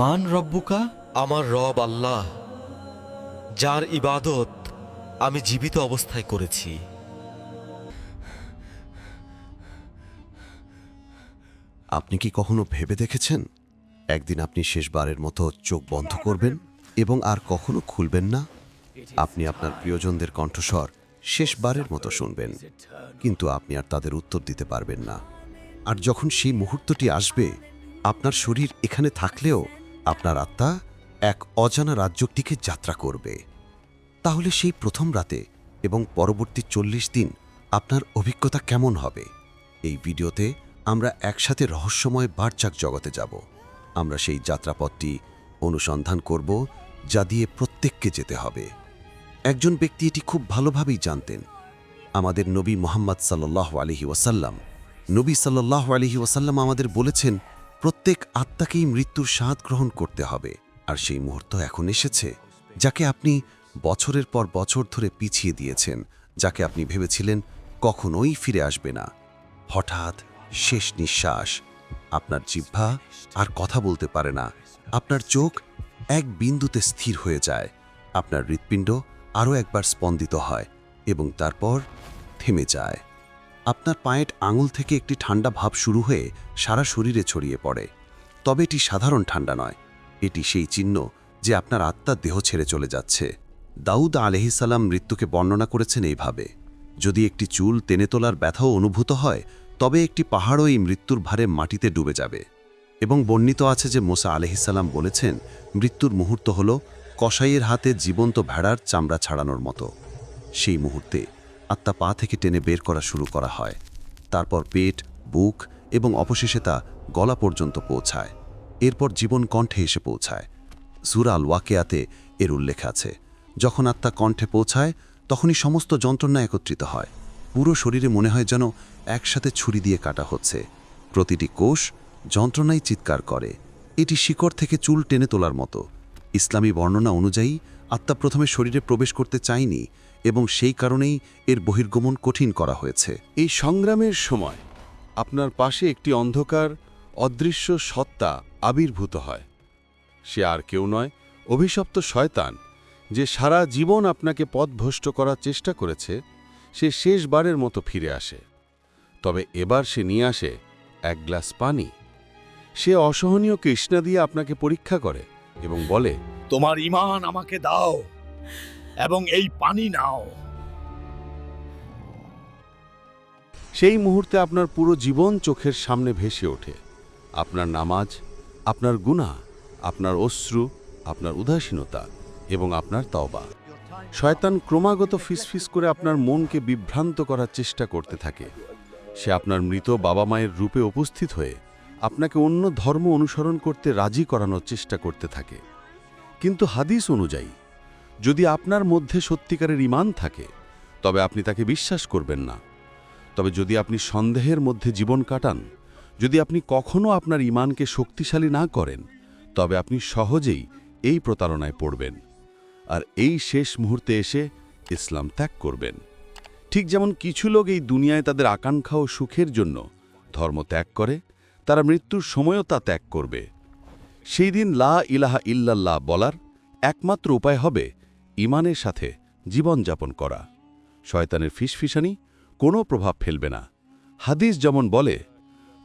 মান রব্বুকা? আমার রব আল্লাহ যার ইবাদত আমি জীবিত অবস্থায় করেছি। আপনি কি কখনো ভেবে দেখেছেন? একদিন আপনি শেষবারের মতো চোখ বন্ধ করবেন এবং আর কখনো খুলবেন না। আপনি আপনার প্রিয়জনদের কণ্ঠস্বর শেষবারের মতো শুনবেন কিন্তু আপনি আর তাদের উত্তর দিতে পারবেন না। আর যখন সেই মুহূর্তটি আসবে আপনার শরীর এখানে থাকলেও আপনার আত্মা এক অজানা রাজ্যটিকে যাত্রা করবে। তাহলে সেই প্রথম রাতে এবং পরবর্তী চল্লিশ দিন আপনার অভিজ্ঞতা কেমন হবে? এই ভিডিওতে আমরা একসাথে রহস্যময় বারচাক জগতে যাব। আমরা সেই যাত্রাপথটি অনুসন্ধান করব যা দিয়ে প্রত্যেককে যেতে হবে। একজন ব্যক্তি এটি খুব ভালোভাবেই জানতেন। আমাদের নবী মোহাম্মদ সাল্লাহ আলহি ওয়াসাল্লাম, নবী সাল্লাহ আলহি ওয়াসাল্লাম আমাদের বলেছেন প্রত্যেক আত্মাকেই মৃত্যুর স্বাদ গ্রহণ করতে হবে, আর সেই মুহূর্ত এখন এসেছে, যাকে আপনি বছরের পর বছর ধরে পিছিয়ে দিয়েছেন, যাকে আপনি ভেবেছিলেন কখনোই ফিরে আসবে না। হঠাৎ শেষ নিঃশ্বাস, আপনার জিহ্বা আর কথা বলতে পারে না, আপনার চোখ এক বিন্দুতে স্থির হয়ে যায়, আপনার হৃৎপিণ্ড আরও একবার স্পন্দিত হয় এবং তারপর থেমে যায়। আপনার পায়ের আঙুল থেকে একটি ঠান্ডা ভাব শুরু হয়ে সারা শরীরে ছড়িয়ে পড়ে। তবে এটি সাধারণ ঠান্ডা নয়। এটি সেই চিহ্ন যে আপনার আত্মার দেহ ছেড়ে চলে যাচ্ছে। দাউদ আলহিসাল্লাম মৃত্যুকে বর্ণনা করেছেন এইভাবে, যদি একটি চুল টেনে তোলার ব্যথাও অনুভূত হয়, তবে একটি পাহাড়ও এই মৃত্যুর ভারে মাটিতে ডুবে যাবে। এবং বর্ণিত আছে যে মোসা আলহিসাল্লাম বলেছেন, মৃত্যুর মুহূর্ত হল কসাইয়ের হাতে জীবন্ত ভেড়ার চামড়া ছাড়ানোর মতো। সেই মুহূর্তে আত্মা পা থেকে টেনে বের করা শুরু করা হয়। তারপর পেট, বুক এবং অবশেষে তা গলা পর্যন্ত পৌঁছায়। এরপর জীবন কণ্ঠে এসে পৌঁছায়। সুরাল ওয়াকেয়াতে এর উল্লেখ আছে। যখন আত্মা কণ্ঠে পৌঁছায়, তখনই সমস্ত যন্ত্রণা একত্রিত হয়। পুরো শরীরে মনে হয় যেন একসাথে ছুরি দিয়ে কাটা হচ্ছে। প্রতিটি কোষ যন্ত্রণায় চিৎকার করে। এটি শিকড় থেকে চুল টেনে তোলার মতো। ইসলামী বর্ণনা অনুযায়ী, আত্মা প্রথমে শরীরে প্রবেশ করতে চায়নি এবং সেই কারণেই এর বহির্গমন কঠিন করা হয়েছে। এই সংগ্রামের সময় আপনার পাশে একটি অন্ধকার, অদৃশ্য সত্তা আবির্ভূত হয়। সে আর কেউ নয়, অভিশপ্ত শয়তান, যে সারা জীবন আপনাকে পথভ্রষ্ট করার চেষ্টা করেছে, সে শেষবারের মতো ফিরে আসে। তবে এবার সে নিয়ে আসে এক গ্লাস পানি। সে অসহনীয় কৃষ্ণা দিয়ে আপনাকে পরীক্ষা করে এবং বলে, তোমার ইমান আমাকে দাও। এবং এই পানি নাও। সেই মুহূর্তে আপনার পুরো জীবন চোখের সামনে ভেসে ওঠে। আপনার নামাজ, আপনার গুনাহ, আপনার অশ্রু, আপনার উদাসীনতা এবং আপনার তওবা। শয়তান ক্রমাগত ফিসফিস করে আপনার মনকে বিভ্রান্ত করার চেষ্টা করতে থাকে। সে আপনার মৃত বাবা মায়ের রূপে উপস্থিত হয়ে আপনাকে অন্য ধর্ম অনুসরণ করতে রাজি করানোর চেষ্টা করতে থাকে। কিন্তু হাদিস অনুযায়ী যদি আপনার মধ্যে সত্যিকারের ইমান থাকে, তবে আপনি তাকে বিশ্বাস করবেন না। তবে যদি আপনি সন্দেহের মধ্যে জীবন কাটান, যদি আপনি কখনও আপনার ইমানকে শক্তিশালী না করেন, তবে আপনি সহজেই এই প্রতারণায় পড়বেন। আর এই শেষ মুহূর্তে এসে ইসলাম ত্যাগ করবেন। ঠিক যেমন কিছু লোক এই দুনিয়ায় তাদের আকাঙ্ক্ষা ও সুখের জন্য ধর্ম ত্যাগ করে, তারা মৃত্যুর সময়ও তা ত্যাগ করবে। সেই দিন লা ইলাহা ইল্লাল্লাহ বলার একমাত্র উপায় হবে ইমানের সাথে জীবনযাপন করা। শয়তানের ফিসফিসানি কোনো প্রভাব ফেলবে না। হাদিস যেমন বলে,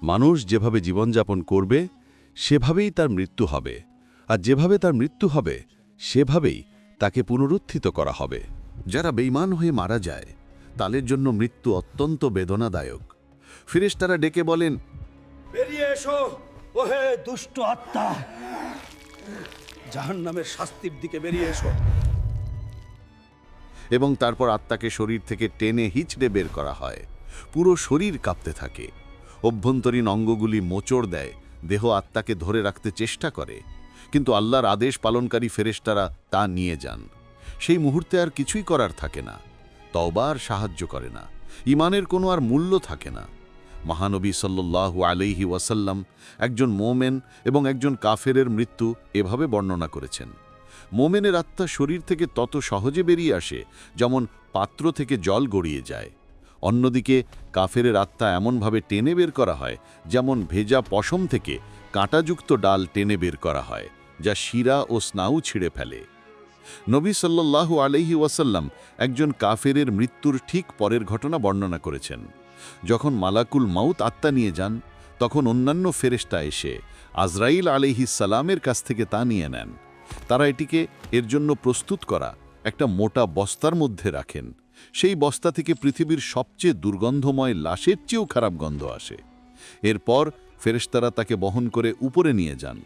মানুষ যেভাবে জীবনযাপন করবে, সেভাবেই তার মৃত্যু হবে। আর যেভাবে তার মৃত্যু হবে, সেভাবেই তাকে পুনরুত্থিত করা হবে। যারা বেইমান হয়ে মারা যায়, তাদের জন্য মৃত্যু অত্যন্ত বেদনাদায়ক। ফিরেশতারা ডেকে বলেন, বেরিয়ে এসো, ওহে দুষ্ট আত্মা! জাহান্নামের শাস্তির দিকে বেরিয়ে এসো। এবং তারপর আত্মাকে শরীর থেকে টেনে হিচড়ে বের করা হয়। পুরো শরীর কাঁপতে থাকে। অভ্যন্তরীণ অঙ্গগুলি মোচড় দেয়, দেহ আত্মাকে ধরে রাখতে চেষ্টা করে। কিন্তু আল্লাহর আদেশ পালনকারী ফেরেস্তারা তা নিয়ে যান। সেই মুহূর্তে আর কিছুই করার থাকে না। তওবা আর সাহায্য করে না। ইমানের কোনো আর মূল্য থাকে না। মহানবী সাল্লাল্লাহু আলাইহি ওয়াসাল্লাম একজন মোমেন এবং একজন কাফেরের মৃত্যু এভাবে বর্ণনা করেছেন। মোমেনের আত্মা শরীর থেকে তত সহজে বেরিয়ে আসে যেমন পাত্র থেকে জল গড়িয়ে যায়। অন্যদিকে কাফেরের আত্মা এমনভাবে টেনে বের করা হয় যেমন ভেজা পশম থেকে কাঁটাযুক্ত ডাল টেনে বের করা হয়, যা শিরা ও স্নায়ু ছিঁড়ে ফেলে। নবী সাল্লাল্লাহু আলাইহি ওয়াসাল্লাম একজন কাফেরের মৃত্যুর ঠিক পরের ঘটনা বর্ণনা করেছেন। যখন মালাকুল মাউত আত্মা নিয়ে যান, তখন অন্যান্য ফেরেশতা এসে আজরাইল আলাইহিস কাছ থেকে তা নিয়ে নেন। তারা এটিকে এর জন্য প্রস্তুত করা একটা মোটা বস্তার মধ্যে রাখেন। সেই বস্তা থেকে পৃথিবীর সবচেয়ে দুর্গন্ধময় লাশের চেয়েও খারাপ গন্ধ আসে। এরপর ফেরেশতারা তাকে বহন করে উপরে নিয়ে যান।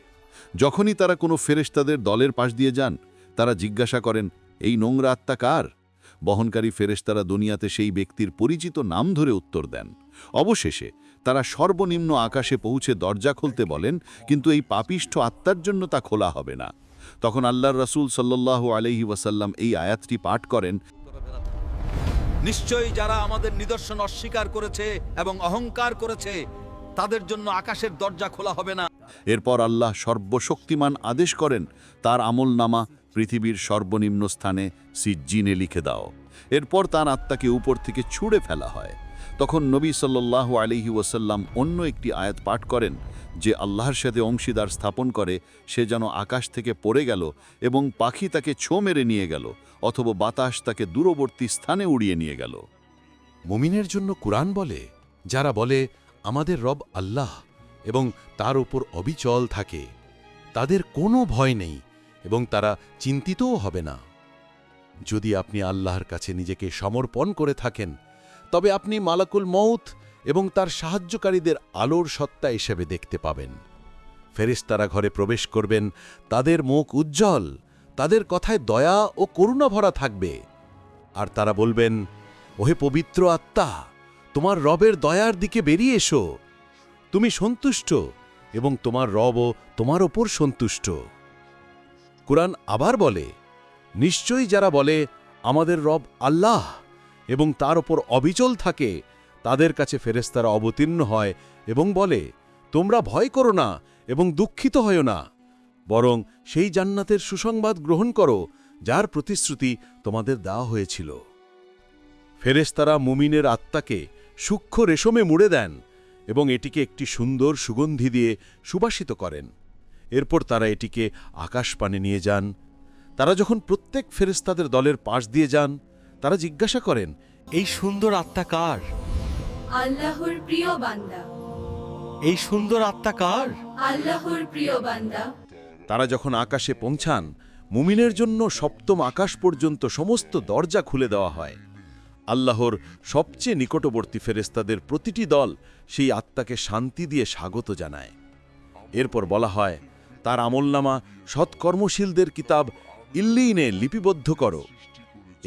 যখনই তারা কোনো ফেরেশতাদের দলের পাশ দিয়ে যান, তারা জিজ্ঞাসা করেন, এই নোংরা আত্মা কার? বহনকারী ফেরেশতারা দুনিয়াতে সেই ব্যক্তির পরিচিত নাম ধরে উত্তর দেন। অবশেষে তারা সর্বনিম্ন আকাশে পৌঁছে দরজা খুলতে বলেন, কিন্তু এই পাপিষ্ঠ আত্মার জন্য তা খোলা হবে না। তখন আল্লাহর রাসূল সাল্লাল্লাহু আলাইহি ওয়াসাল্লাম এই আয়াতটি পাঠ করেন নিশ্চয়ই যারা আমাদের নিদর্শন অস্বীকার করেছে এবং অহংকার করেছে তাদের জন্য আকাশের দরজা খোলা হবে না। এরপর আল্লাহ সর্বশক্তিমান আদেশ করেন তার আমল নামা পৃথিবীর সর্বনিম্ন স্থানে সিজ্জিনে লিখে দাও। এরপর তার আত্মাকে উপর থেকে ছুঁড়ে ফেলা হয়। তখন নবী সাল্লাল্লাহু আলিহি ওয়াসাল্লাম অন্য একটি আয়াত পাঠ করেন, যে আল্লাহর সাথে অংশীদার স্থাপন করে সে যেন আকাশ থেকে পড়ে গেল এবং পাখি তাকে ছো মেরে নিয়ে গেল অথবা বাতাস তাকে দূরবর্তী স্থানে উড়িয়ে নিয়ে গেল। মুমিনের জন্য কুরআন বলে, যারা বলে, আমাদের রব আল্লাহ এবং তার উপর অবিচল থাকে তাদের কোনো ভয় নেই এবং তারা চিন্তিতও হবে না। যদি আপনি আল্লাহর কাছে নিজেকে সমর্পণ করে থাকেন তবে আপনি মালাকুল মৌত এবং তার সাহায্যকারীদের আলোর সত্তা হিসেবে দেখতে পাবেন। ফেরেশতারা ঘরে প্রবেশ করবেন, তাদের মুখ উজ্জ্বল, তাদের কথায় দয়া ও করুণা ভরা থাকবে। আর তারা বলবেন, ওহে পবিত্র আত্মা, তোমার রবের দয়ার দিকে বেরিয়ে এসো। তুমি সন্তুষ্ট এবং তোমার রবও তোমার ওপর সন্তুষ্ট। কুরআন আবার বলে, নিশ্চয়ই যারা বলে, আমাদের রব আল্লাহ এবং তার ওপর অবিচল থাকে, তাদের কাছে ফেরেস্তারা অবতীর্ণ হয় এবং বলে, তোমরা ভয় করো না এবং দুঃখিত হও না। বরং সেই জান্নাতের সুসংবাদ গ্রহণ করো, যার প্রতিশ্রুতি তোমাদের দেওয়া হয়েছিল। ফেরেস্তারা মুমিনের আত্মাকে সূক্ষ্ম রেশমে মুড়ে দেন এবং এটিকে একটি সুন্দর সুগন্ধি দিয়ে সুবাসিত করেন। এরপর তারা এটিকে আকাশপানে নিয়ে যান। তারা যখন প্রত্যেক ফেরেস্তাদের দলের পাশ দিয়ে যান তারা জিজ্ঞাসা করেন এই সুন্দর আত্মা কার? আল্লাহর প্রিয় বান্দা। এই সুন্দর আত্মা কার? আল্লাহর প্রিয় বান্দা। তারা যখন আকাশে পৌঁছান মুমিনের জন্য সপ্তম আকাশ পর্যন্ত সমস্ত দরজা খুলে দেওয়া হয়। আল্লাহর সবচেয়ে নিকটবর্তী ফেরেস্তাদের প্রতিটি দল সেই আত্মাকে শান্তি দিয়ে স্বাগত জানায়। এরপর বলা হয় তার আমলনামা সৎকর্মশীলদের কিতাব ইল্লিনে লিপিবদ্ধ করো।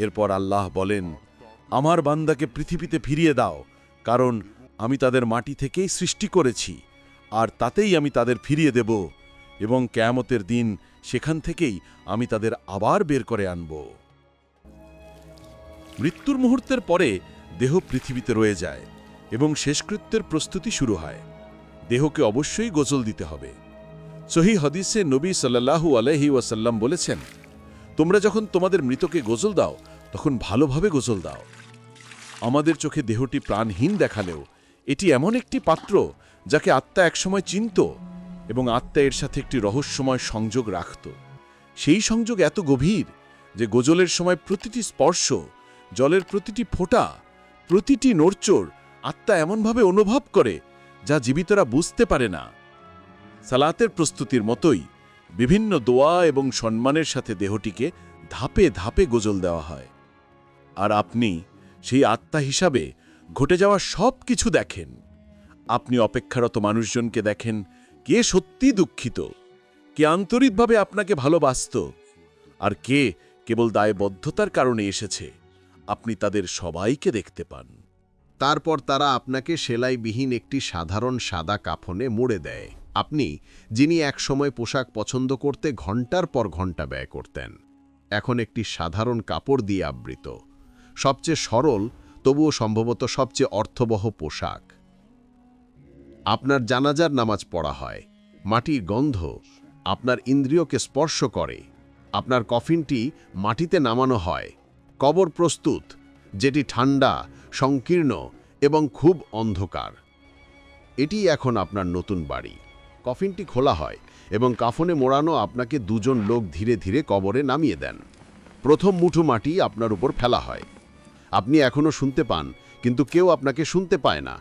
এরপর আল্লাহ বলেন, আমার বান্দাকে পৃথিবীতে ফিরিয়ে দাও, কারণ আমি তাদের মাটি থেকেই সৃষ্টি করেছি, আর তাতেই আমি তাদের ফিরিয়ে দেব, এবং কেয়ামতের দিন সেখান থেকেই আমি তাদের আবার বের করে আনব। মৃত্যুর মুহূর্তের পরে দেহ পৃথিবীতে রয়ে যায়, এবং শেষকৃত্যের প্রস্তুতি শুরু হয়। দেহকে অবশ্যই গোসল দিতে হবে। সহি হদিসে নবী সাল্লাহু আলহি ওয়াসাল্লাম বলেছেন, তোমরা যখন তোমাদের মৃতকে গোসল দাও তখন ভালোভাবে গোসল দাও। আমাদের চোখে দেহটি প্রাণহীন দেখালেও এটি এমন একটি পাত্র যাকে আত্মা একসময় চিনত এবং আত্মা এর সাথে একটি রহস্যময় সংযোগ রাখত। সেই সংযোগ এত গভীর যে গোজলের সময় প্রতিটি স্পর্শ, জলের প্রতিটি ফোঁটা, প্রতিটি নড়চড় আত্মা এমনভাবে অনুভব করে যা জীবিতরা বুঝতে পারে না। সালাতের প্রস্তুতির মতোই বিভিন্ন দোয়া এবং সম্মানের সাথে দেহটিকে ধাপে ধাপে গোজল দেওয়া হয়। আর আপনি সেই আত্মা হিসাবে ঘটে যাওয়া সব কিছু দেখেন। আপনি অপেক্ষারত মানুষজনকে দেখেন, কে সত্যি দুঃখিত, কে আন্তরিকভাবে আপনাকে ভালোবাসত, আর কে কেবল দায়বদ্ধতার কারণে এসেছে। আপনি তাদের সবাইকে দেখতে পান। তারপর তারা আপনাকে সেলাইবিহীন একটি সাধারণ সাদা কাফনে মুড়ে দেয়। আপনি, যিনি একসময় পোশাক পছন্দ করতে ঘণ্টার পর ঘণ্টা ব্যয় করতেন, এখন একটি সাধারণ কাপড় দিয়ে আবৃত। সবচেয়ে সরল, তবুও সম্ভবত সবচেয়ে অর্থবহ পোশাক। আপনার জানাজার নামাজ পড়া হয়, মাটির গন্ধ আপনার ইন্দ্রিয়কে স্পর্শ করে, আপনার কফিনটি মাটিতে নামানো হয়, কবর প্রস্তুত, যেটি ঠান্ডা, সংকীর্ণ এবং খুব অন্ধকার। এটি এখন আপনার নতুন বাড়ি। কফিনটি খোলা হয় এবং কাফনে মোড়ানো আপনাকে দুজন লোক ধীরে ধীরে কবরে নামিয়ে দেন। প্রথম মুঠো মাটি আপনার উপর ফেলা হয়। আপনি এখনও শুনতে পান, কিন্তু কেউ আপনাকে শুনতে পায় না।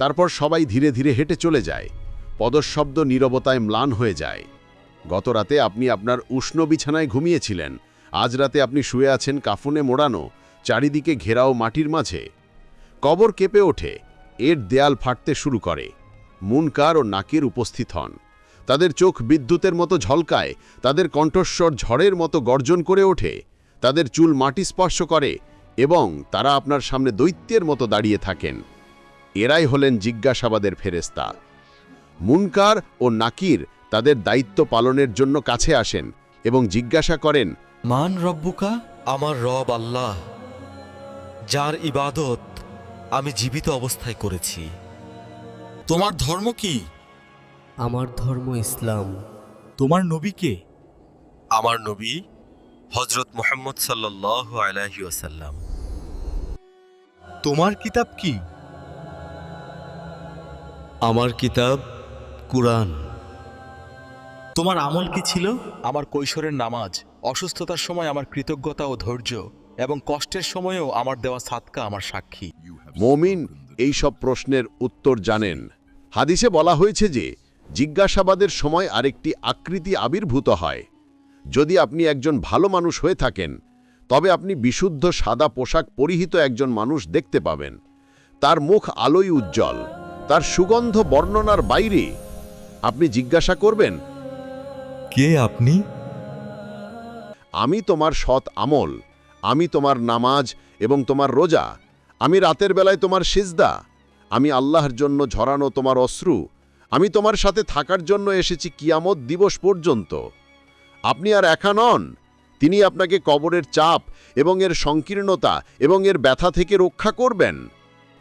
তারপর সবাই ধীরে ধীরে হেঁটে চলে যায়। পদশব্দ নীরবতায় ম্লান হয়ে যায়। গত রাতে আপনি আপনার উষ্ণ বিছানায় ঘুমিয়েছিলেন। আজ রাতে আপনি শুয়ে আছেন কাফনে মোড়ানো, চারিদিকে ঘেরাও মাটির মাঝে। কবর কেঁপে ওঠে, এর দেয়াল ফাটতে শুরু করে। মুনকার ও নাকের উপস্থিত হন। তাদের চোখ বিদ্যুতের মতো ঝলকায়, তাদের কণ্ঠস্বর ঝড়ের মতো গর্জন করে ওঠে। তাদের চুল মাটি স্পর্শ করে এবং তারা আপনার সামনে দৈত্যের মতো দাঁড়িয়ে থাকেন। এরাই হলেন জিজ্ঞাসাবাদের ফেরেস্তা মুনকার ও নাকির তাদের দায়িত্ব পালনের জন্য কাছে আসেন এবং জিজ্ঞাসা করেন মান রব্বুকা? আমার রব আল্লাহ যার ইবাদত আমি জীবিত অবস্থায় করেছি। তোমার ধর্ম কি? আমার ধর্ম ইসলাম। তোমার নবীকে আমার নবী হজরত মোহাম্মদ সাল্লাহ আলাহি ওসাল্লাম তোমার কিতাব কি? আমার কিতাব কুরআন। তোমার আমল কি ছিল? আমার কৈশোরের নামাজ অসুস্থতার সময় আমার কৃতজ্ঞতা ও ধৈর্য এবং কষ্টের সময়েও আমার দেওয়া সাতকা আমার সাক্ষী। মমিন এই সব প্রশ্নের উত্তর জানেন। হাদিসে বলা হয়েছে যে জিজ্ঞাসাবাদের সময় আরেকটি আকৃতি আবির্ভূত হয়। যদি আপনি একজন ভালো মানুষ হয়ে থাকেন তবে আপনি বিশুদ্ধ সাদা পোশাক পরিহিত একজন মানুষ দেখতে পাবেন। তার মুখ আলোয় উজ্জ্বল। তার সুগন্ধ বর্ণনার বাইরে আপনি জিজ্ঞাসা করবেন কে আপনি? আমি তোমার সৎ আমল আমি তোমার নামাজ এবং তোমার রোজা আমি রাতের বেলায় তোমার সিজদা আমি আল্লাহর জন্য ঝরানো তোমার অশ্রু আমি তোমার সাথে থাকার জন্য এসেছি কিয়ামত দিবস পর্যন্ত। আপনি আর একা নন তিনি আপনাকে কবরের চাপ এবং এর সংকীর্ণতা এবং এর ব্যথা থেকে রক্ষা করবেন।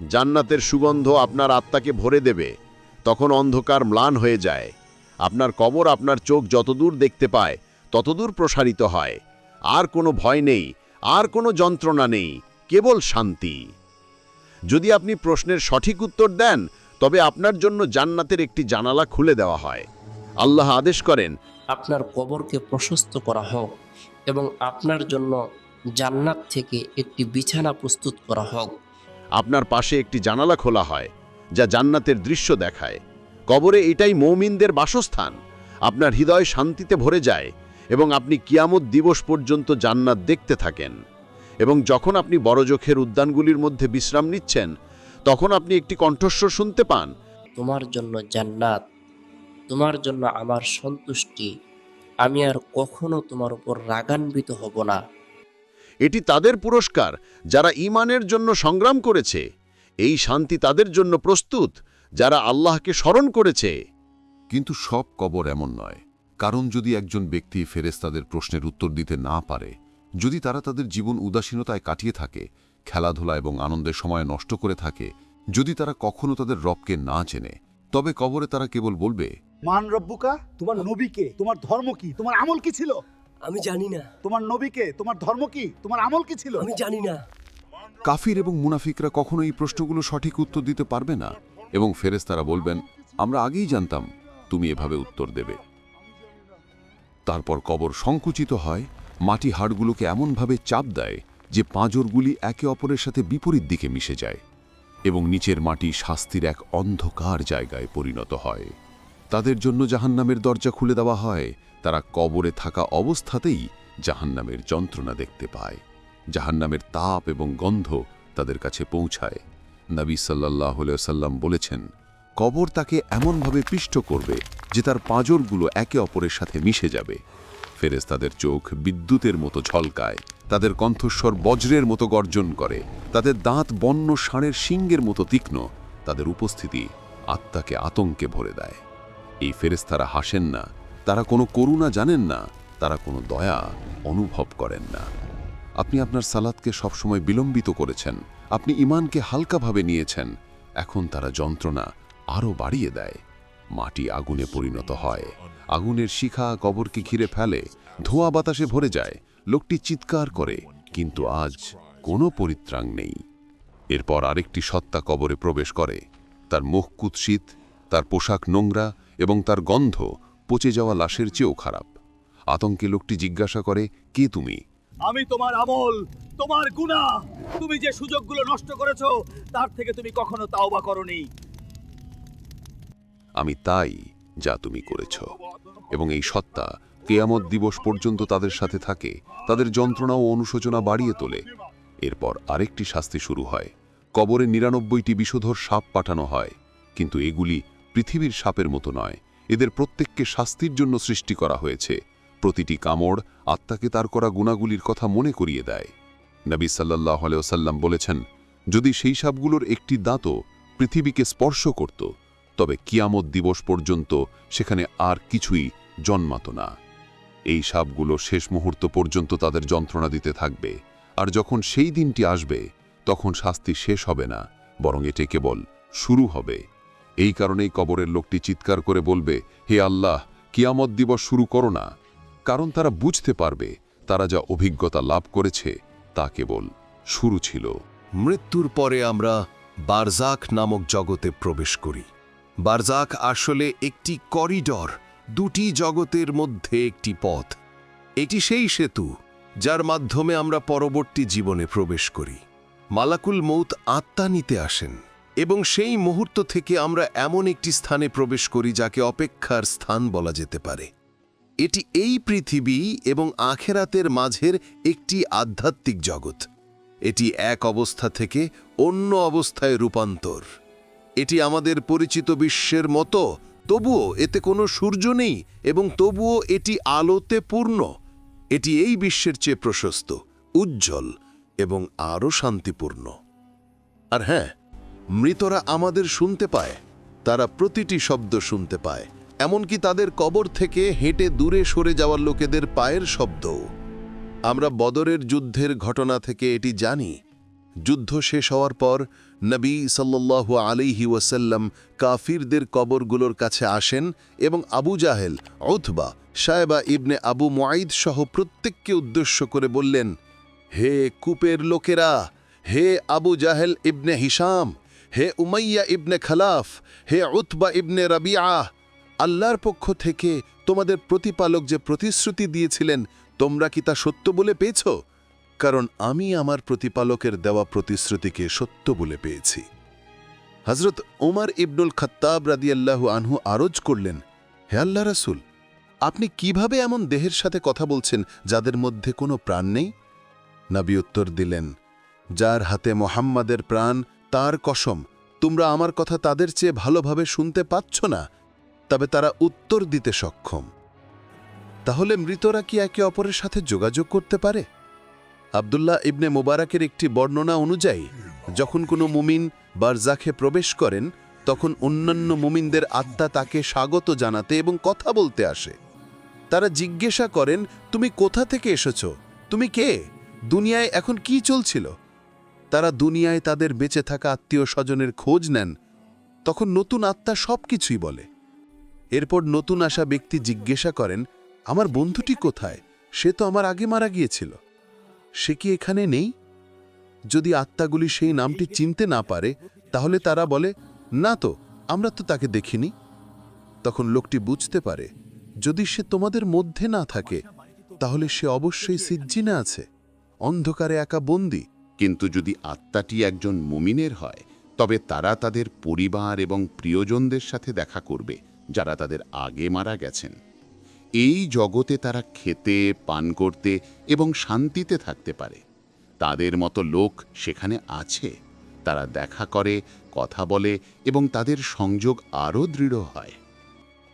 জান্নাতের সুগন্ধ আপনার আত্মাকে ভরে দেবে। তখন অন্ধকার ম্লান হয়ে যায়। আপনার কবর আপনার চোখ যতদূর দেখতে পায়, ততদূর প্রসারিত হয়। আর কোনো ভয় নেই, আর কোনো যন্ত্রণা নেই, কেবল শান্তি। যদি আপনি প্রশ্নের সঠিক উত্তর দেন, তবে আপনার জন্য জান্নাতের একটি জানালা খুলে দেওয়া হয়। আল্লাহ আদেশ করেন, আপনার কবরকে প্রশস্ত করা হোক। এবং আপনার জন্য জান্নাত থেকে একটি বিছানা প্রস্তুত করা হোক। আপনার পাশে একটি জানালা খোলা হয় যা জান্নাতের দৃশ্য দেখায়। কবরে এটাই মৌমিনদের বাসস্থান। আপনার হৃদয় শান্তিতে ভরে যায় এবং আপনি কিয়ামত দিবস পর্যন্ত জান্নাত দেখতে থাকেন। এবং যখন আপনি বড়জোখের উদ্যানগুলির মধ্যে বিশ্রাম নিচ্ছেন তখন আপনি একটি কণ্ঠস্বর শুনতে পান। তোমার জন্য জান্নাত তোমার জন্য আমার সন্তুষ্টি আমি আর কখনো তোমার উপর রাগান্বিত হব না। এটি তাদের পুরস্কার, যারা ইমানের জন্য সংগ্রাম করেছে। এই শান্তি তাদের জন্য প্রস্তুত, যারা আল্লাহকে স্মরণ করেছে। কিন্তু সব কবর এমন নয়। কারণ যদি একজন ব্যক্তি ফেরেস্তাদের প্রশ্নের উত্তর দিতে না পারে, যদি তারা তাদের জীবন উদাসীনতায় কাটিয়ে থাকে, খেলাধুলা এবং আনন্দের সময় নষ্ট করে থাকে, যদি তারা কখনো তাদের রবকে না চেনে, তবে কবরে তারা কেবল বলবে মান রব্বুকা তোমার নবীকে তোমার ধর্ম কি? তোমার আমল কি ছিল? আমি জানি না। তোমার নবীকে তোমার ধর্ম কি? তোমার আমল কি ছিল? আমি জানি না। কাফির এবং মুনাফিকরা কখনো এই প্রশ্নগুলো সঠিক উত্তর দিতে পারবে না এবং ফেরেস্তারা বলবেন আমরা আগেই জানতাম তুমি এভাবে উত্তর দেবে। তারপর কবর সংকুচিত হয় মাটি হাড়গুলোকে এমনভাবে চাপ দেয় যে পাঁজরগুলি একে অপরের সাথে বিপরীত দিকে মিশে যায় এবং নিচের মাটি শাস্তির এক অন্ধকার জায়গায় পরিণত হয়। তাদের জন্য জাহান্নামের দরজা খুলে দেওয়া হয়। তারা কবরে থাকা অবস্থাতেই জাহান্নামের যন্ত্রণা দেখতে পায়। জাহান্নামের তাপ এবং গন্ধ তাদের কাছে পৌঁছায়। নবী সাল্লাহ সাল্লাম বলেছেন, কবর তাকে এমনভাবে পিষ্ট করবে যে তার পাঁজরগুলো একে অপরের সাথে মিশে যাবে। ফেরেস্তাদের চোখ বিদ্যুতের মতো ঝলকায়, তাদের কণ্ঠস্বর বজ্রের মতো গর্জন করে, তাদের দাঁত বন্য ষাঁড়ের শিঙ্গের মতো তীক্ষ্ণ, তাদের উপস্থিতি আত্মাকে আতঙ্কে ভরে দেয়। এই ফেরেস্তারা হাসেন না। তারা কোনো করুণা জানেন না। তারা কোনো দয়া অনুভব করেন না। আপনি আপনার সালাদকে সবসময় বিলম্বিত করেছেন। আপনি ইমানকে হালকাভাবে নিয়েছেন। এখন তারা যন্ত্রণা আরও বাড়িয়ে দেয়। মাটি আগুনে পরিণত হয়। আগুনের শিখা কবরকে ঘিরে ফেলে। ধোঁয়া বাতাসে ভরে যায়। লোকটি চিৎকার করে, কিন্তু আজ কোনো পরিত্রাণ নেই। এরপর আরেকটি সত্তা কবরে প্রবেশ করে। তার মুখ কুৎসিত, তার পোশাক নোংরা এবং তার গন্ধ পচে যাওয়া লাশের চেয়েও খারাপ। আতঙ্কে লোকটি জিজ্ঞাসা করে কে তুমি? আমি তোমার আমল তোমার গুনাহ। তুমি যে সুযোগগুলো নষ্ট করেছ তার থেকে তুমি কখনো তাওবা করনি। আমি তাই যা তুমি করেছ। এবং এই সত্তা কেয়ামত দিবস পর্যন্ত তাদের সাথে থাকে। তাদের যন্ত্রণা ও অনুশোচনা বাড়িয়ে তোলে। এরপর আরেকটি শাস্তি শুরু হয়। কবরে নিরানব্বইটি বিষধর সাপ পাঠানো হয়। কিন্তু এগুলি পৃথিবীর সাপের মতো নয়। এদের প্রত্যেককে শাস্তির জন্য সৃষ্টি করা হয়েছে। প্রতিটি কামড় আত্মাকে তার করা গুণাগুলির কথা মনে করিয়ে দেয়। নবী সাল্লাহ সাল্লাম বলেছেন, যদি সেই সাপগুলোর একটি দাঁতও পৃথিবীকে স্পর্শ করত, তবে কিয়ামত দিবস পর্যন্ত সেখানে আর কিছুই জন্মাত না। এই সাপগুলো শেষ মুহূর্ত পর্যন্ত তাদের যন্ত্রণা দিতে থাকবে। আর যখন সেই দিনটি আসবে, তখন শাস্তি শেষ হবে না, বরং এটি কেবল শুরু হবে। এই কারণেই কবরের লোকটি চিৎকার করে বলবে, হে আল্লাহ, কিয়ামত দিবস শুরু করো না। কারণ তারা বুঝতে পারবে, তারা যা অভিজ্ঞতা লাভ করেছে তা কেবল শুরু ছিল। মৃত্যুর পরে আমরা বারজাক নামক জগতে প্রবেশ করি। বারজাক আসলে একটি করিডর, দুটি জগতের মধ্যে একটি পথ। এটি সেই সেতু, যার মাধ্যমে আমরা পরবর্তী জীবনে প্রবেশ করি। মালাকুল মৌত আত্মা নিতে আসেন। এবং সেই মুহূর্ত থেকে আমরা এমন একটি স্থানে প্রবেশ করি যাকে অপেক্ষার স্থান বলা যেতে পারে। এটি এই পৃথিবী এবং আখেরাতের মাঝের একটি আধ্যাত্মিক জগৎ। এটি এক অবস্থা থেকে অন্য অবস্থায় রূপান্তর। এটি আমাদের পরিচিত বিশ্বের মতো, তবুও এতে কোনো সূর্য নেই এবং তবুও এটি আলোতে পূর্ণ। এটি এই বিশ্বের চেয়ে প্রশস্ত, উজ্জ্বল এবং আরও শান্তিপূর্ণ। আর হ্যাঁ মৃতরা আমাদের শুনতে পায়। তারা প্রতিটি শব্দ শুনতে পায়। এমনকি তাদের কবর থেকে হেঁটে দূরে সরে যাওয়ার লোকেদের পায়ের শব্দও। আমরা বদরের যুদ্ধের ঘটনা থেকে এটি জানি। যুদ্ধ শেষ হওয়ার পর নবী সাল্লাল্লাহু আলাইহি ওয়াসাল্লাম কাফিরদের কবরগুলোর কাছে আসেন এবং আবু জাহেল উথবা সায়েবা ইবনে আবু মুআইদ সহ প্রত্যেককে উদ্দেশ্য করে বললেন, হে কূপের লোকেরা, হে আবু জাহেল ইবনে হিসাম হে উমাইয়া ইবনে খালাফ, হে উতবা ইবনে রাবিআ আল্লাহর পক্ষ থেকে তোমাদের প্রতিপালক যে প্রতিশ্রুতি দিয়েছিলেন, তোমরা কি তা সত্য বলে পেয়েছ? কারণ আমি আমার প্রতিপালকের দেওয়া প্রতিশ্রুতিকে সত্য বলে পেয়েছি। হজরত ওমর ইবনুল খত্তাব রাদিয়াল্লাহু আনহু আরজ করলেন, হে আল্লাহ রাসুল, আপনি কীভাবে এমন দেহের সাথে কথা বলছেন যাদের মধ্যে কোনো প্রাণ নেই? নাবি উত্তর দিলেন, যার হাতে মোহাম্মদের প্রাণ তার কসম, তোমরা আমার কথা তাদের চেয়ে ভালোভাবে শুনতে পাচ্ছ না, তবে তারা উত্তর দিতে সক্ষম। তাহলে মৃতরা কি একে অপরের সাথে যোগাযোগ করতে পারে? আবদুল্লাহ ইবনে মোবারকের একটি বর্ণনা অনুযায়ী, যখন কোনো মুমিন বারজাখে প্রবেশ করেন, তখন অন্যান্য মুমিনদের আত্মা তাকে স্বাগত জানাতে এবং কথা বলতে আসে। তারা জিজ্ঞাসা করেন, তুমি কোথা থেকে এসেছ? তুমি কে? দুনিয়ায় এখন কি চলছিল? তারা দুনিয়ায় তাদের বেঁচে থাকা আত্মীয় স্বজনের খোঁজ নেন, তখন নতুন আত্মা সব কিছুই বলে। এরপর নতুন আসা ব্যক্তি জিজ্ঞাসা করেন, আমার বন্ধুটি কোথায়? সে তো আমার আগে মারা গিয়েছিল। সে কি এখানে নেই? যদি আত্মাগুলি সেই নামটি চিনতে না পারে, তাহলে তারা বলে, না তো, আমরা তো তাকে দেখিনি। তখন লোকটি বুঝতে পারে, যদি সে তোমাদের মধ্যে না থাকে, তাহলে সে অবশ্যই সিজ্জিনে আছে, অন্ধকারে একা বন্দী। কিন্তু যদি আত্মাটি একজন মুমিনের হয়, তবে তারা তাদের পরিবার এবং প্রিয়জনদের সাথে দেখা করবে, যারা তাদের আগে মারা গেছেন। এই জগতে তারা খেতে, পান করতে এবং শান্তিতে থাকতে পারে। তাদের মতো লোক সেখানে আছে। তারা দেখা করে, কথা বলে এবং তাদের সংযোগ আরও দৃঢ় হয়।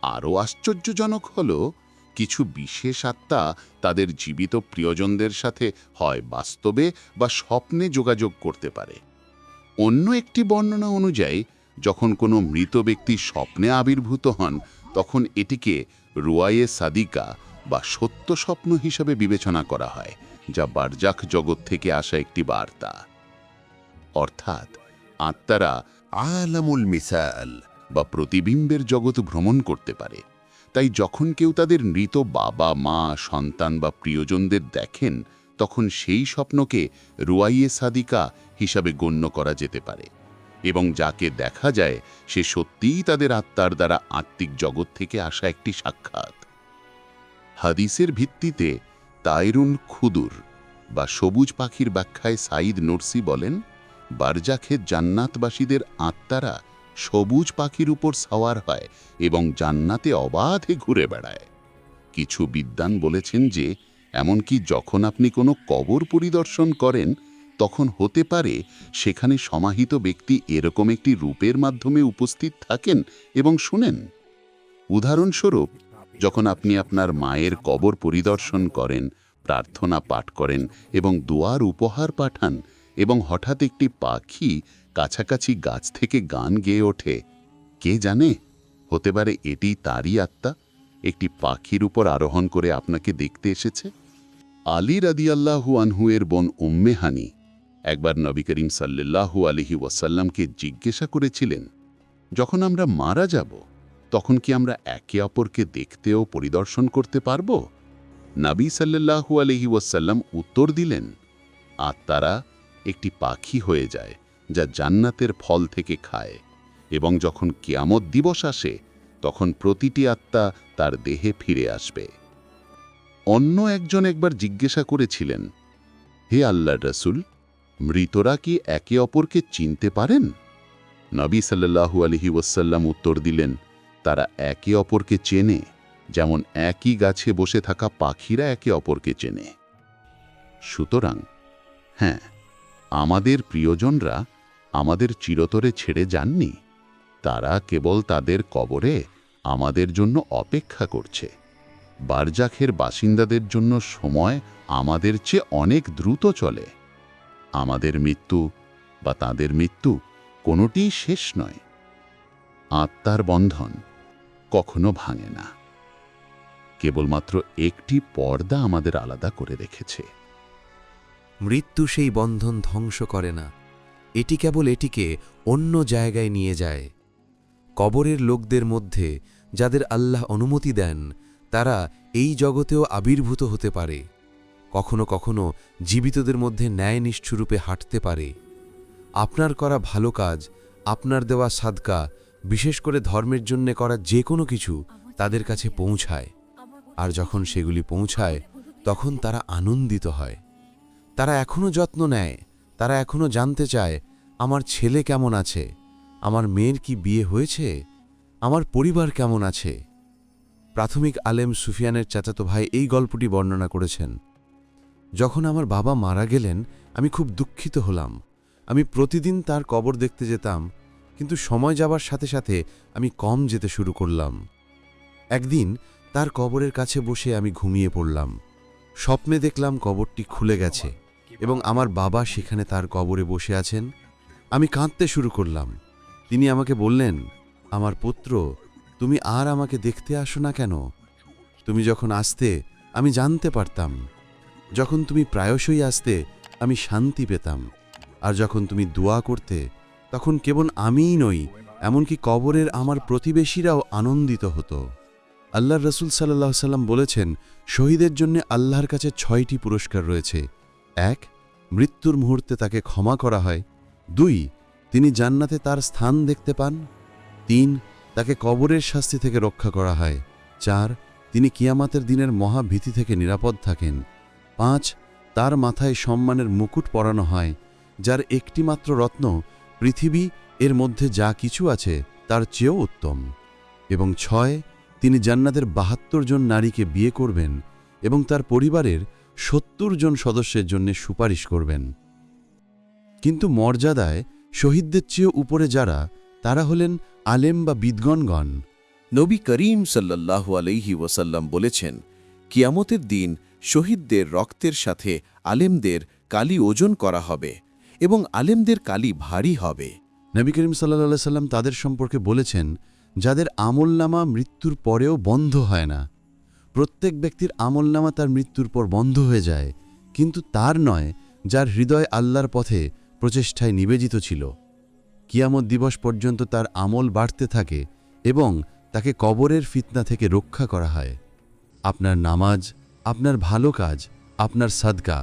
আরও আশ্চর্যজনক হল কিছু বিশেষ আত্মা তাদের জীবিত প্রিয়জনদের সাথে হয় বাস্তবে বা স্বপ্নে যোগাযোগ করতে পারে। অন্য একটি বর্ণনা অনুযায়ী, যখন কোনো মৃত ব্যক্তি স্বপ্নে আবির্ভূত হন, তখন এটিকে রুয়ায়ে সাদিকা বা সত্য স্বপ্ন হিসাবে বিবেচনা করা হয়, যা বারজাক জগৎ থেকে আসা একটি বার্তা। অর্থাৎ, আত্মারা আলামুল মিসাল বা প্রতিবিম্বের জগৎ ভ্রমণ করতে পারে। তাই যখন কেউ তাদের মৃত বাবা, মা, সন্তান বা প্রিয়জনদের দেখেন, তখন সেই স্বপ্নকে রুয়াইয়ে সাদিকা হিসাবে গণ্য করা যেতে পারে এবং যাকে দেখা যায়, সে সত্যিই তাদের আত্মার দ্বারা আত্মিক জগৎ থেকে আসা একটি সাক্ষাৎ। হাদিসের ভিত্তিতে তাইরুন খুদুর বা সবুজ পাখির ব্যাখ্যায় সাইদ নরসি বলেন বারজাখের জান্নাতবাসীদের আত্মারা সবুজ পাখির উপর সাওয়ার হয় এবং জান্নাতে অবাধে ঘুরে বেড়ায়। কিছু বিদ্বান বলেছেন যে, এমনকি যখন আপনি কোনো কবর পরিদর্শন করেন, তখন হতে পারে সেখানে সমাহিত ব্যক্তি এরকম একটি রূপের মাধ্যমে উপস্থিত থাকেন এবং শুনেন। উদাহরণস্বরূপ, যখন আপনি আপনার মায়ের কবর পরিদর্শন করেন, প্রার্থনা পাঠ করেন এবং দোয়ার উপহার পাঠান এবং হঠাৎ একটি পাখি কাছাকাছি গাছ থেকে গান গেয়ে ওঠে। কে জানে? হতে পারে এটি তারই আত্মা, একটি পাখির উপর আরোহণ করে আপনাকে দেখতে এসেছে? আলী রাদিয়াল্লাহু আনহুয়ের বোন উম্মেহানি একবার নবী করিম সাল্লাল্লাহু আলহি ওয়াসাল্লামকে জিজ্ঞাসা করেছিলেন, যখন আমরা মারা যাব, তখন কি আমরা একে অপরকে দেখতে ও পরিদর্শন করতে পারব? নাবী সাল্লাল্লাহু আলহি ওয়াসাল্লাম উত্তর দিলেন, আত্মারা একটি পাখি হয়ে যায় যা জান্নাতের ফল থেকে খায় এবং যখন কিয়ামত দিবস আসে, তখন প্রতিটি আত্মা তার দেহে ফিরে আসবে। অন্য একজন একবার জিজ্ঞাসা করেছিলেন, হে আল্লাহ রসুল, মৃতরা কি একে অপরকে চিনতে পারেন? নবী সাল্লাহু আলহি ওয়াসাল্লাম উত্তর দিলেন, তারা একে অপরকে চেনে, যেমন একই গাছে বসে থাকা পাখিরা একে অপরকে চেনে। সুতরাং হ্যাঁ আমাদের প্রিয়জনরা আমাদের চিরতরে ছেড়ে যাননি। তারা কেবল তাদের কবরে আমাদের জন্য অপেক্ষা করছে। বারজাখের বাসিন্দাদের জন্য সময় আমাদের চেয়ে অনেক দ্রুত চলে। আমাদের মৃত্যু বা তাদের মৃত্যু কোনোটিই শেষ নয়। আত্মার বন্ধন কখনো ভাঙে না। কেবলমাত্র একটি পর্দা আমাদের আলাদা করে রেখেছে। মৃত্যু সেই বন্ধন ধ্বংস করে না। এটি কেবল এটিকে অন্য জায়গায় নিয়ে যায়। কবরের লোকদের মধ্যে যাদের আল্লাহ অনুমতি দেন, তারা এই জগতেও আবির্ভূত হতে পারে। কখনো কখনো জীবিতদের মধ্যে ন্যায় নিষ্ঠুরূপে হাঁটতে পারে। আপনার করা ভালো কাজ, আপনার দেওয়া সাদকা, বিশেষ করে ধর্মের জন্যে করা যে কোনো কিছু তাদের কাছে পৌঁছায়। আর যখন সেগুলি পৌঁছায়, তখন তারা আনন্দিত হয়। তারা এখনও যত্ন নেয়। তারা এখনও জানতে চায়, আমার ছেলে কেমন আছে? আমার মেয়ের কি বিয়ে হয়েছে? আমার পরিবার কেমন আছে? প্রাথমিক আলেম সুফিয়ানের চাচাতো ভাই এই গল্পটি বর্ণনা করেছেন। যখন আমার বাবা মারা গেলেন, আমি খুব দুঃখিত হলাম। আমি প্রতিদিন তার কবর দেখতে যেতাম, কিন্তু সময় যাবার সাথে সাথে আমি কম যেতে শুরু করলাম। একদিন তার কবরের কাছে বসে আমি ঘুমিয়ে পড়লাম। স্বপ্নে দেখলাম কবরটি খুলে গেছে। এবং আমার বাবা সেখানে তার কবরে বসে আছেন। আমি কাঁদতে শুরু করলাম। তিনি আমাকে বললেন, আমার পুত্র, তুমি আর আমাকে দেখতে আসো না কেন? তুমি যখন আসতে, আমি জানতে পারতাম। যখন তুমি প্রায়শই আসতে, আমি শান্তি পেতাম। আর যখন তুমি দোয়া করতে, তখন কেবল আমিই নই, এমনকি কবরের আমার প্রতিবেশীরাও আনন্দিত হতো। আল্লাহর রসুল সাল্লাহ সাল্লাম বলেছেন, শহীদের জন্য আল্লাহর কাছে ছয়টি পুরস্কার রয়েছে। এক, মৃত্যুর মুহূর্তে তাকে ক্ষমা করা হয়। দুই, তিনি জান্নাতে তার স্থান দেখতে পান। তিন, তাকে কবরের শাস্তি থেকে রক্ষা করা হয়। চার, তিনি কিয়ামাতের দিনের মহাভীতি থেকে নিরাপদ থাকেন। পাঁচ, তার মাথায় সম্মানের মুকুট পরানো হয়, যার একটিমাত্র রত্ন পৃথিবী এর মধ্যে যা কিছু আছে তার চেয়েও উত্তম। এবং ছয়, তিনি জান্নাতের বাহাত্তর জন নারীকে বিয়ে করবেন এবং তার পরিবারের সত্তর জন সদস্যের জন্য সুপারিশ করবেন। কিন্তু মর্যাদায় শহীদদের চেয়ে উপরে যারা তারা হলেন আলেম বা বিদগণগণ। নবী করিম সাল্লাল্লাহু আলাইহি ওয়াসাল্লাম বলেছেন কিয়ামতের দিন শহীদদের রক্তের সাথে আলেমদের কালি ওজন করা হবে এবং আলেমদের কালি ভারী হবে। নবী করিম সাল্লা সাল্লাম তাদের সম্পর্কে বলেছেন যাদের আমলনামা মৃত্যুর পরেও বন্ধ হয় না প্রত্যেক ব্যক্তির আমলনামা তার মৃত্যুর পর বন্ধ হয়ে যায়, কিন্তু তার নয়, যার হৃদয় আল্লাহর পথে প্রচেষ্টায় নিবেদিত ছিল। কিয়ামত দিবস পর্যন্ত তার আমল বাড়তে থাকে এবং তাকে কবরের ফিতনা থেকে রক্ষা করা হয়। আপনার নামাজ, আপনার ভালো কাজ, আপনার সাদকা,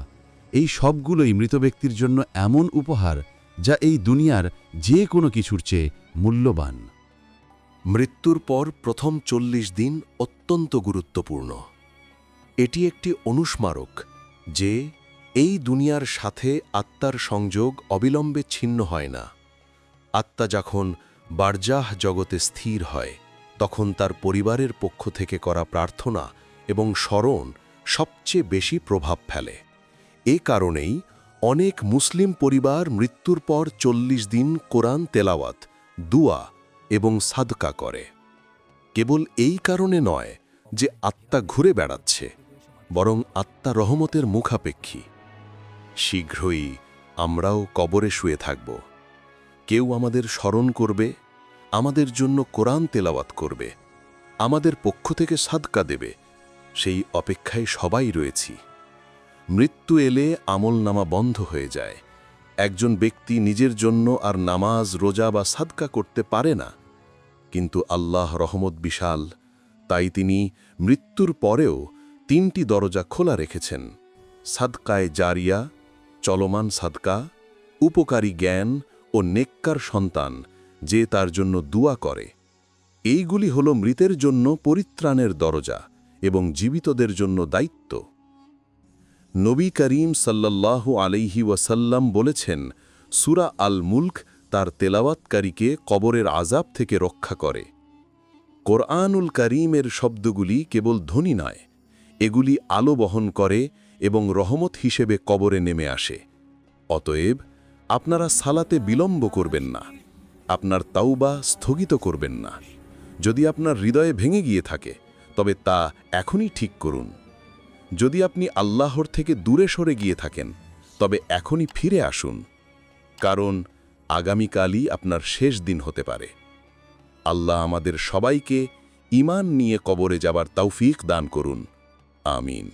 এই সবগুলোই মৃত ব্যক্তির জন্য এমন উপহার যা এই দুনিয়ার যে কোনো কিছুর চেয়ে মূল্যবান। মৃত্যুর পর প্রথম চল্লিশ দিন অত্যন্ত গুরুত্বপূর্ণ। এটি একটি অনুস্মারক যে এই দুনিয়ার সাথে আত্মার সংযোগ অবিলম্বে ছিন্ন হয় না। আত্মা যখন বারজাহ জগতে স্থির হয়, তখন তার পরিবারের পক্ষ থেকে করা প্রার্থনা এবং স্মরণ সবচেয়ে বেশি প্রভাব ফেলে। এ কারণেই অনেক মুসলিম পরিবার মৃত্যুর পর চল্লিশ দিন কোরআন তেলাওয়াত, দুয়া এবং সাদকা করে। কেবল এই কারণে নয় যে আত্মা ঘুরে বেড়াচ্ছে, বরং আত্মা রহমতের মুখাপেক্ষী। শীঘ্রই আমরাও কবরে শুয়ে থাকব। কেউ আমাদের স্মরণ করবে, আমাদের জন্য কোরআন তেলাওয়াত করবে, আমাদের পক্ষ থেকে সাদকা দেবে, সেই অপেক্ষায় সবাই রয়েছি। মৃত্যু এলে আমল নামা বন্ধ হয়ে যায়। একজন ব্যক্তি নিজের জন্য আর নামাজ, রোজা বা সাদকা করতে পারে না। কিন্তু আল্লাহ রহমত বিশাল, তাই তিনি মৃত্যুর পরেও তিনটি দরজা খোলা রেখেছেন। সাদকায় জারিয়া, চলমান সাদকা, উপকারী জ্ঞান ও নেককার সন্তান যে তার জন্য দুয়া করে। এইগুলি হল মৃতের জন্য পরিত্রাণের দরজা এবং জীবিতদের জন্য দায়িত্ব। নবী করিম সাল্লাল্লাহু আলাইহি ওয়াসাল্লাম বলেছেন, সুরা আল মুল্ক তার তেলাওয়াতকারীকে কবরের আজাব থেকে রক্ষা করে। কোরআনুল করিমের শব্দগুলি কেবল ধ্বনি নয়, এগুলি আলো বহন করে এবং রহমত হিসেবে কবরে নেমে আসে। অতএব আপনারা সালাতে বিলম্ব করবেন না, আপনার তাওবা স্থগিত করবেন না। যদি আপনার হৃদয়ে ভেঙে গিয়ে থাকে, তবে তা এখনই ঠিক করুন। যদি আপনি আল্লাহর থেকে দূরে সরে গিয়ে থাকেন, তবে এখনই ফিরে আসুন। কারণ আগামীকালই আপনার শেষ দিন হতে পারে। আল্লাহ আমাদের সবাইকে ইমান নিয়ে কবরে যাবার তৌফিক দান করুন। আমিন।